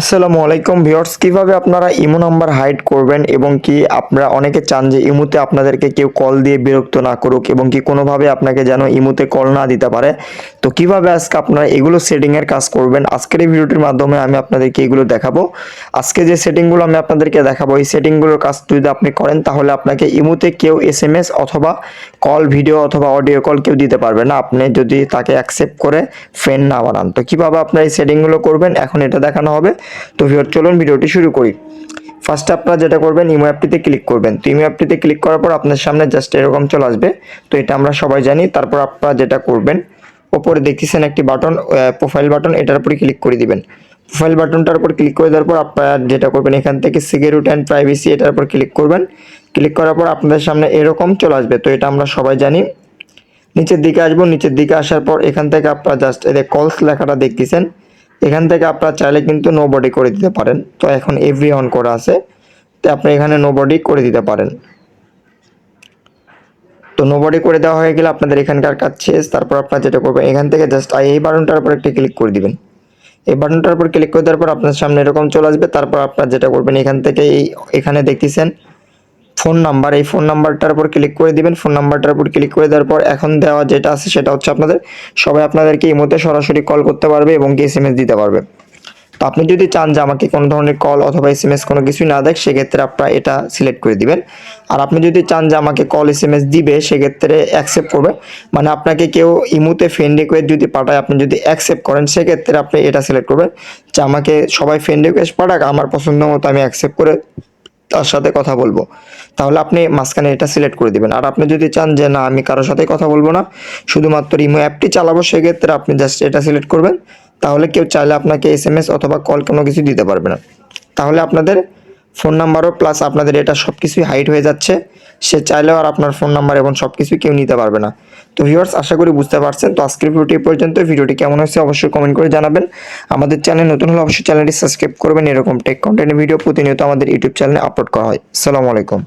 আসসালামু আলাইকুম ভিউয়ার্স, কীভাবে আপনারা ইমো নাম্বার হাইড করবেন এবং কি আপনারা অনেকে চান যে ইমোতে আপনাদেরকে কেউ কল দিয়ে বিরক্ত না করুক এবং কি কোনোভাবে আপনাকে যেন ইমোতে কল না দিতে পারে? তো কীভাবে আজকে আপনারা এগুলো সেটিংয়ের কাজ করবেন? আজকের এই ভিডিওটির মাধ্যমে আমি আপনাদেরকে এগুলো দেখাবো। আজকে যে সেটিংগুলো আমি আপনাদেরকে দেখাবো, এই সেটিংগুলোর কাজ যদি আপনি করেন, তাহলে আপনাকে ইমোতে কেউ এস এম এস অথবা কল ভিডিও অথবা অডিও কল কেউ দিতে পারবে না। আপনি যদি তাকে অ্যাকসেপ্ট করে ফ্রেন্ড না বানান। তো কীভাবে আপনারা এই সেটিংগুলো করবেন? এখন এটা দেখানো হবে। তো ভিউয়ার চলুন ভিডিওটি শুরু করি। ফার্স্টে আপনারা যেটা করবেন ইমো অ্যাপটিতে ক্লিক করবেন। তো ইমো অ্যাপটিতে ক্লিক করার পর আপনার সামনে জাস্ট এরকম চলে আসবে। তো এটা আমরা সবাই জানি। তারপর আপনারা যেটা করবেন, ওপরে দেখতেছেন একটি বাটন প্রোফাইল বাটন এটার উপরে ক্লিক করে দিবেন। প্রোফাইল বাটনটার উপর ক্লিক করে দেওয়ার পর আপনারা যেটা করবেন, এখান থেকে সিকিউরিটি অ্যান্ড প্রাইভেসি এটার উপর ক্লিক করবেন। ক্লিক করার পর আপনাদের সামনে এরকম চলে আসবে। তো এটা আমরা সবাই জানি। নিচের দিকে আসব। নিচের দিকে আসার পর এখান থেকে আপনারা জাস্ট এদের কলস লেখাটা দেখতেছেন। এখান থেকে আপনারা চাইলে কিন্তু নো বডি করে দিতে পারেন। তো এখন এভরি অন করা আছে। তো আপনি এখানে নো বডি করে দিতে পারেন। তো নো বডি করে দেওয়া হয়ে গেলে আপনাদের এখানকার কাজ শেষ। তারপর আপনারা যেটা করবেন, এখান থেকে জাস্ট এই বাটনটার উপর একটা ক্লিক করে দিবেন। এই বাটনটার উপর ক্লিক করে দেওয়ার পর আপনার সামনে এরকম চলে আসবে। তারপর আপনারা যেটা করবেন, এখান থেকে এই এখানে দেখতেছেন ফোন নাম্বার, এই ফোন নাম্বারটার উপর ক্লিক করে দিবেন। ফোন নাম্বারটার উপর ক্লিক করে দেওয়ার পর এখন দেওয়া যেটা আছে সেটা হচ্ছে আপনাদের, সবাই আপনাদেরকে এই মধ্যে সরাসরি কল করতে পারবে এবং কি এস দিতে পারবে। তো আপনি যদি চান যে আমাকে কোনো ধরনের কল অথবা এস এম এস কোনো কিছুই না দেখ, সেক্ষেত্রে আপনারা এটা সিলেক্ট করে দিবেন। আর আপনি যদি চান যে আমাকে কল এস এম এস দিবে, সেক্ষেত্রে অ্যাকসেপ্ট করবে। মানে আপনাকে কেউ ইমুতে ফ্রেন্ড রিকোয়েস্ট যদি পাঠায়, আপনি যদি অ্যাকসেপ্ট করেন, সেক্ষেত্রে আপনি এটা সিলেক্ট করবেন। যে আমাকে সবাই ফ্রেন্ড রিকোয়েস্ট পাঠাক, আমার পছন্দ মতো আমি অ্যাকসেপ্ট করে তার সাথে কথা বলব। তাহলে আপনি মাঝখানে এটা সিলেক্ট করে দিবেন। আর আপনি যদি চান যে, না, আমি কারোর সাথে কথা বলব না, শুধুমাত্র ইমো অ্যাপটি চালাবো, সেক্ষেত্রে আপনি জাস্ট এটা সিলেক্ট করবেন। তাহলে কেউ চাইলে আপনাকে এস এম এস অথবা কল কোনো কিছু দিতে পারবে না। তাহলে আপনাদের ফোন নাম্বারও প্লাস আপনাদের এটা সব কিছুই হাইড হয়ে যাচ্ছে। সে চাইলেও আর আপনার ফোন নাম্বার এবং সব কিছুই কেউ নিতে পারবে না। তো ভিউয়ার্স আশা করি বুঝতে পারছেন। তো আজকের ভিডিওটি পর্যন্ত। ভিডিওটি কেমন হয়েছে অবশ্যই কমেন্ট করে জানাবেন। আমাদের চ্যানেল নতুন হলে অবশ্যই চ্যানেলটি সাবস্ক্রাইব করবেন। এরকম টেক কন্টেন্ট ভিডিও প্রতিনিয়ত আমাদের ইউটিউব চ্যানেলে আপলোড করা হয়। সালামু আলাইকুম।